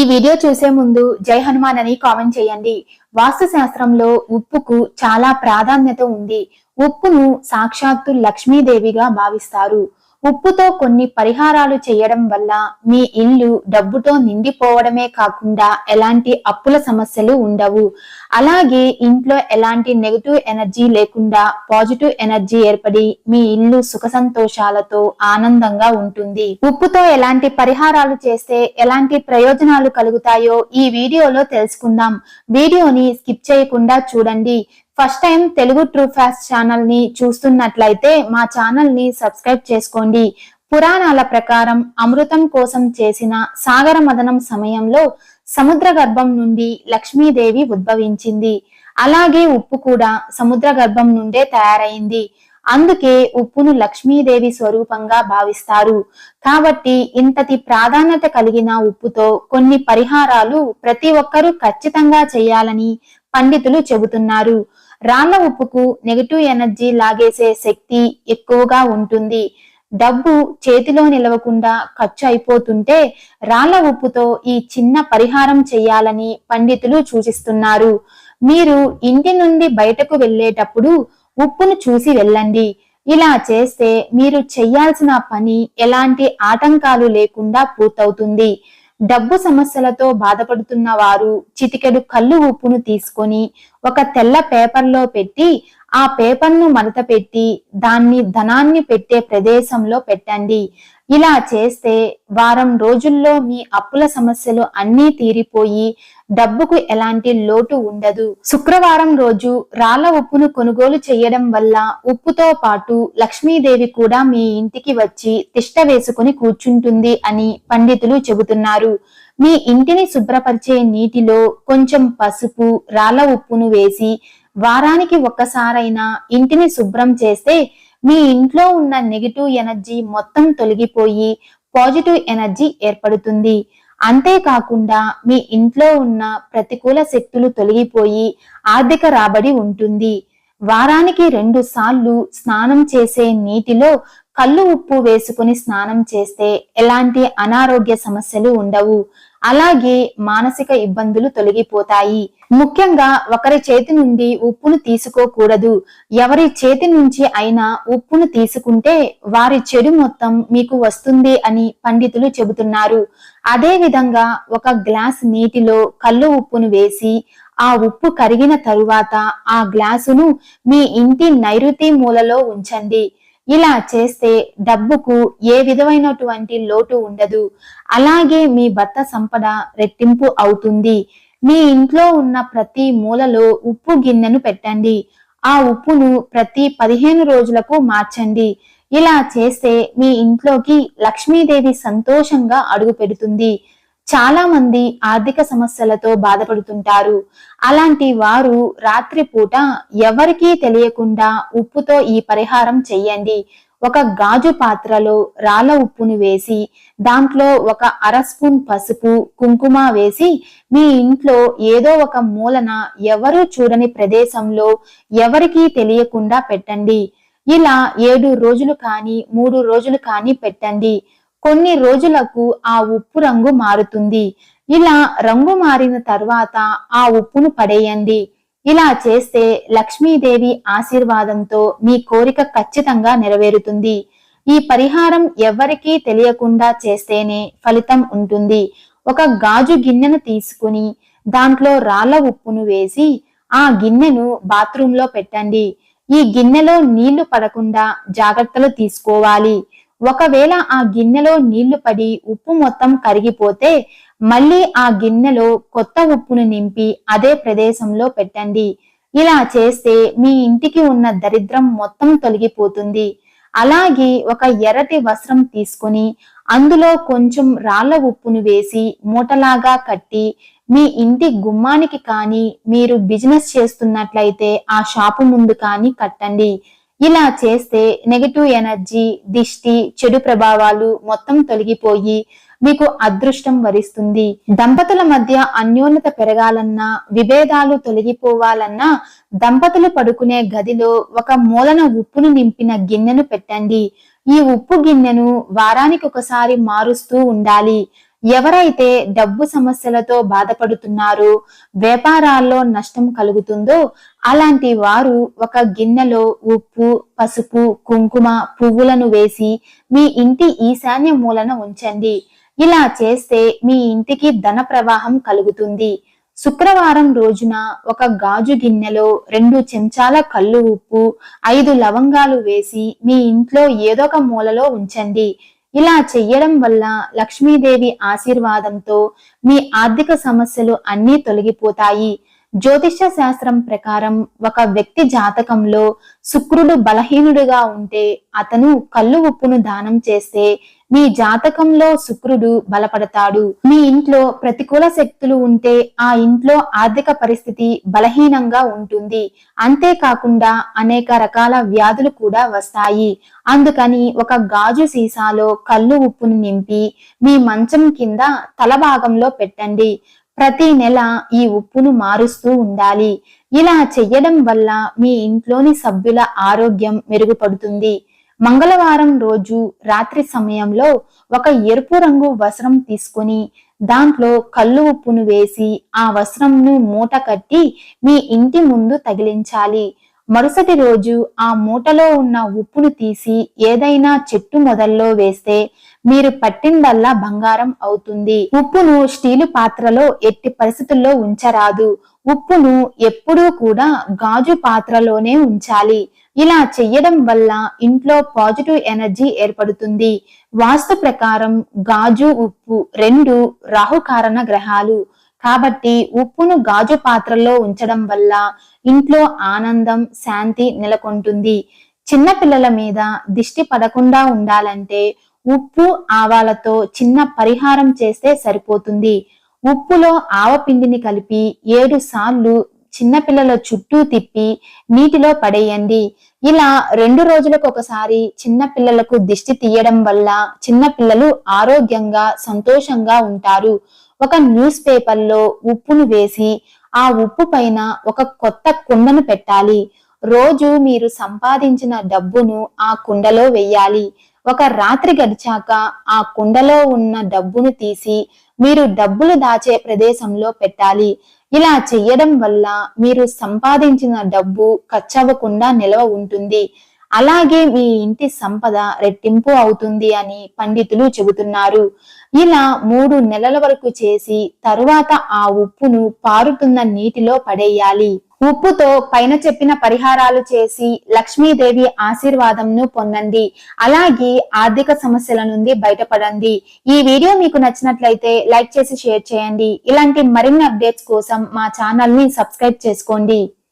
ఈ వీడియో చూసే ముందు జై హనుమాన్ అని కామెంట్ చేయండి. వాస్తు శాస్త్రంలో ఉప్పుకు చాలా ప్రాధాన్యత ఉంది. ఉప్పును సాక్షాత్తు లక్ష్మీదేవిగా భావిస్తారు. ఉప్పుతో కొన్ని పరిహారాలు చేయడం వల్ల మీ ఇల్లు డబ్బుతో నిండిపోవడమే కాకుండా ఎలాంటి అప్పుల సమస్యలు ఉండవు. అలాగే ఇంట్లో ఎలాంటి నెగటివ్ ఎనర్జీ లేకుండా పాజిటివ్ ఎనర్జీ ఏర్పడి మీ ఇల్లు సుఖ సంతోషాలతో ఆనందంగా ఉంటుంది. ఉప్పుతో ఎలాంటి పరిహారాలు చేస్తే ఎలాంటి ప్రయోజనాలు కలుగుతాయో ఈ వీడియోలో తెలుసుకుందాం. వీడియోని స్కిప్ చేయకుండా చూడండి. First time Telugu true fast ఛానల్ని చూస్తున్నట్లయితే మా ఛానల్ని సబ్స్క్రైబ్ చేసుకోండి. పురాణాల ప్రకారం అమృతం కోసం చేసిన సాగర మదనం సమయంలో సముద్ర గర్భం నుండి లక్ష్మీదేవి ఉద్భవించింది. అలాగే ఉప్పు కూడా సముద్ర గర్భం నుండే తయారైంది. అందుకే ఉప్పును లక్ష్మీదేవి స్వరూపంగా భావిస్తారు. కాబట్టి ఇంతటి ప్రాధాన్యత కలిగిన ఉప్పుతో కొన్ని పరిహారాలు ప్రతి ఒక్కరూ ఖచ్చితంగా చేయాలని పండితులు చెబుతున్నారు. రాళ్ళ ఉప్పుకు నెగటివ్ ఎనర్జీ లాగేసే శక్తి ఎక్కువగా ఉంటుంది. డబ్బు చేతిలో నిలవకుండా ఖర్చు అయిపోతుంటే రాళ్ళ ఉప్పుతో ఈ చిన్న పరిహారం చేయాలని పండితులు సూచిస్తున్నారు. మీరు ఇంటి నుండి బయటకు వెళ్ళేటప్పుడు ఉప్పును చూసి వెళ్ళండి. ఇలా చేస్తే మీరు చెయ్యాల్సిన పని ఎలాంటి ఆటంకాలు లేకుండా పూర్తవుతుంది. డబ్బు సమస్యలతో బాధపడుతున్న వారు చిటికెడు కళ్ళు ఉప్పును తీసుకొని ఒక తెల్ల పేపర్లో పెట్టి ఆ పేపర్ను మడత పెట్టి దాన్ని ధనాన్ని పెట్టే ప్రదేశంలో పెట్టండి. ఇలా చేస్తే వారం రోజుల్లో మీ అప్పుల సమస్యలు అన్నీ తీరిపోయి డబ్బుకు ఎలాంటి లోటు ఉండదు. శుక్రవారం రోజు రాళ్ళ ఉప్పును కొనుగోలు చేయడం వల్ల ఉప్పుతో పాటు లక్ష్మీదేవి కూడా మీ ఇంటికి వచ్చి తిష్ట వేసుకుని కూర్చుంటుంది అని పండితులు చెబుతున్నారు. మీ ఇంటిని శుభ్రపరిచే నీటిలో కొంచెం పసుపు రాళ్ళ ఉప్పును వేసి వారానికి ఒక్కసారైనా ఇంటిని శుభ్రం చేస్తే మీ ఇంట్లో ఉన్న నెగిటివ్ ఎనర్జీ మొత్తం తొలగిపోయి పాజిటివ్ ఎనర్జీ ఏర్పడుతుంది. అంతేకాకుండా మీ ఇంట్లో ఉన్న ప్రతికూల శక్తులు తొలగిపోయి ఆర్థిక రాబడి ఉంటుంది. వారానికి రెండు సార్లు స్నానం చేసే నీటిలో కళ్ళు ఉప్పు వేసుకుని స్నానం చేస్తే ఎలాంటి అనారోగ్య సమస్యలు ఉండవు. అలాగే మానసిక ఇబ్బందులు తొలగిపోతాయి. ముఖ్యంగా ఒకరి చేతి నుండి ఉప్పును తీసుకోకూడదు. ఎవరి చేతి నుంచి అయినా ఉప్పును తీసుకుంటే వారి చెడు మొత్తం మీకు వస్తుంది అని పండితులు చెబుతున్నారు. అదే విధంగా ఒక గ్లాస్ నీటిలో కళ్ళు ఉప్పును వేసి ఆ ఉప్పు కరిగిన తరువాత ఆ గ్లాసును మీ ఇంటి నైరుతి మూలలో ఉంచండి. ఇలా చేస్తే డబ్బుకు ఏ విధమైనటువంటి లోటు ఉండదు. అలాగే మీ భర్త సంపద రెట్టింపు అవుతుంది. మీ ఇంట్లో ఉన్న ప్రతి మూలలో ఉప్పు గిన్నెను పెట్టండి. ఆ ఉప్పును ప్రతి పదిహేను రోజులకు మార్చండి. ఇలా చేస్తే మీ ఇంట్లోకి లక్ష్మీదేవి సంతోషంగా అడుగు పెడుతుంది. చాలా మంది ఆర్థిక సమస్యలతో బాధపడుతుంటారు. అలాంటి వారు రాత్రిపూట ఎవరికీ తెలియకుండా ఉప్పుతో ఈ పరిహారం చెయ్యండి. ఒక గాజు పాత్రలో రాళ్ళ ఉప్పును వేసి దాంట్లో ఒక అర స్పూన్ పసుపు కుంకుమ వేసి మీ ఇంట్లో ఏదో ఒక మూలన ఎవరూ చూడని ప్రదేశంలో ఎవరికీ తెలియకుండా పెట్టండి. ఇలా ఏడు రోజులు కానీ మూడు రోజులు కానీ పెట్టండి. కొన్ని రోజులకు ఆ ఉప్పు రంగు మారుతుంది. ఇలా రంగు మారిన తర్వాత ఆ ఉప్పును పడేయండి. ఇలా చేస్తే లక్ష్మీదేవి ఆశీర్వాదంతో మీ కోరిక ఖచ్చితంగా నెరవేరుతుంది. ఈ పరిహారం ఎవరికీ తెలియకుండా చేస్తేనే ఫలితం ఉంటుంది. ఒక గాజు గిన్నెను తీసుకుని దాంట్లో రాళ్ళ ఉప్పును వేసి ఆ గిన్నెను బాత్రూంలో పెట్టండి. ఈ గిన్నెలో నీళ్ళు పడకుండా జాగ్రత్తలు తీసుకోవాలి. ఒకవేళ ఆ గిన్నెలో నీళ్ళు పడి ఉప్పు మొత్తం కరిగిపోతే మళ్ళీ ఆ గిన్నెలో కొత్త ఉప్పును నింపి అదే ప్రదేశంలో పెట్టండి. ఇలా చేస్తే మీ ఇంటికి ఉన్న దరిద్రం మొత్తం తొలగిపోతుంది. అలాగే ఒక ఎర్రటి వస్త్రం తీసుకొని అందులో కొంచెం రాళ్ళ ఉప్పును వేసి మూటలాగా కట్టి మీ ఇంటి గుమ్మానికి కానీ మీరు బిజినెస్ చేస్తున్నట్లయితే ఆ షాపు ముందు కానీ కట్టండి. ఇలా చేస్తే నెగటివ్ ఎనర్జీ దిష్టి చెడు ప్రభావాలు మొత్తం తొలగిపోయి మీకు అదృష్టం వరిస్తుంది. దంపతుల మధ్య అన్యోన్యత పెరగాలన్నా విభేదాలు తొలగిపోవాలన్నా దంపతులు పడుకునే గదిలో ఒక మూలన ఉప్పును నింపిన గిన్నెను పెట్టండి. ఈ ఉప్పు గిన్నెను వారానికి ఒకసారి మారుస్తూ ఉండాలి. ఎవరైతే డబ్బు సమస్యలతో బాధపడుతున్నారో వ్యాపారాల్లో నష్టం కలుగుతుందో అలాంటి వారు ఒక గిన్నెలో ఉప్పు పసుపు కుంకుమ పువ్వులను వేసి మీ ఇంటి ఈశాన్య మూలన ఉంచండి. ఇలా చేస్తే మీ ఇంటికి ధన ప్రవాహం కలుగుతుంది. శుక్రవారం రోజున ఒక గాజు గిన్నెలో రెండు చెంచాల కళ్ళు ఉప్పు ఐదు లవంగాలు వేసి మీ ఇంట్లో ఏదో ఒక మూలలో ఉంచండి. ఇలా చెయ్యడం వల్ల లక్ష్మీదేవి ఆశీర్వాదంతో మీ ఆర్థిక సమస్యలు అన్నీ తొలగిపోతాయి. జ్యోతిష్య శాస్త్రం ప్రకారం ఒక వ్యక్తి జాతకంలో శుక్రుడు బలహీనుడిగా ఉంటే అతను కళ్ళు ఉప్పును దానం చేస్తే మీ జాతకంలో శుక్రుడు బలపడతాడు. మీ ఇంట్లో ప్రతికూల శక్తులు ఉంటే ఆ ఇంట్లో ఆర్థిక పరిస్థితి బలహీనంగా ఉంటుంది. అంతేకాకుండా అనేక రకాల వ్యాధులు కూడా వస్తాయి. అందుకని ఒక గాజు సీసాలో కళ్ళు ఉప్పును నింపి మీ మంచం కింద తల భాగంలో పెట్టండి. ప్రతి నెల ఈ ఉప్పును మారుస్తూ ఉండాలి. ఇలా చెయ్యడం వల్ల మీ ఇంట్లోని సభ్యుల ఆరోగ్యం మెరుగుపడుతుంది. మంగళవారం రోజు రాత్రి సమయంలో ఒక ఎరుపు రంగు వస్త్రం తీసుకుని దాంట్లో కళ్ళు ఉప్పును వేసి ఆ వస్త్రంను మూట కట్టి మీ ఇంటి ముందు తగిలించాలి. మరుసటి రోజు ఆ మూటలో ఉన్న ఉప్పును తీసి ఏదైనా చెట్టు మొదల్లో వేస్తే మీరు పట్టిందల్లా బంగారం అవుతుంది. ఉప్పును స్టీలు పాత్రలో ఎట్టి పరిస్థితుల్లో ఉంచరాదు. ఉప్పును ఎప్పుడూ కూడా గాజు పాత్రలోనే ఉంచాలి. ఇలా చెయ్యడం వల్ల ఇంట్లో పాజిటివ్ ఎనర్జీ ఏర్పడుతుంది. వాస్తు ప్రకారం గాజు ఉప్పు రెండు రాహుకారణ గ్రహాలు. కాబట్టి ఉప్పును గాజు పాత్రలో ఉంచడం వల్ల ఇంట్లో ఆనందం శాంతి నెలకొంటుంది. చిన్న పిల్లల మీద దిష్టి పడకుండా ఉండాలంటే ఉప్పు ఆవాలతో చిన్న పరిహారం చేస్తే సరిపోతుంది. ఉప్పులో ఆవపిండిని కలిపి ఏడు సార్లు చిన్నపిల్లల చుట్టూ తిప్పి నీటిలో పడేయండి. ఇలా రెండు రోజులకు ఒకసారి చిన్న పిల్లలకు దిష్టి తీయడం వల్ల చిన్న పిల్లలు ఆరోగ్యంగా సంతోషంగా ఉంటారు. ఒక న్యూస్ పేపర్లో ఉప్పును వేసి ఆ ఉప్పు పైన ఒక కొత్త కుండను పెట్టాలి. రోజు మీరు సంపాదించిన డబ్బును ఆ కుండలో వెయ్యాలి. ఒక రాత్రి గడిచాక ఆ కుండలో ఉన్న డబ్బును తీసి మీరు డబ్బులు దాచే ప్రదేశంలో పెట్టాలి. ఇలా చెయ్యడం వల్ల మీరు సంపాదించిన డబ్బు ఖర్చవ్వకుండా నిల్వ ఉంటుంది. అలాగే మీ ఇంటి సంపద రెట్టింపు అవుతుంది అని పండితులు చెబుతున్నారు. ఇలా మూడు నెలల వరకు చేసి తరువాత ఆ ఉప్పును పారుతున్న నీటిలో పడేయాలి. ఉప్పుతో పైన చెప్పిన పరిహారాలు చేసి లక్ష్మీదేవి ఆశీర్వాదంను పొందండి. అలాగే ఆర్థిక సమస్యల నుండి బయటపడండి. ఈ వీడియో మీకు నచ్చినట్లయితే లైక్ చేసి షేర్ చేయండి. ఇలాంటి మరిన్ని అప్డేట్స్ కోసం మా ఛానల్ని సబ్స్క్రైబ్ చేసుకోండి.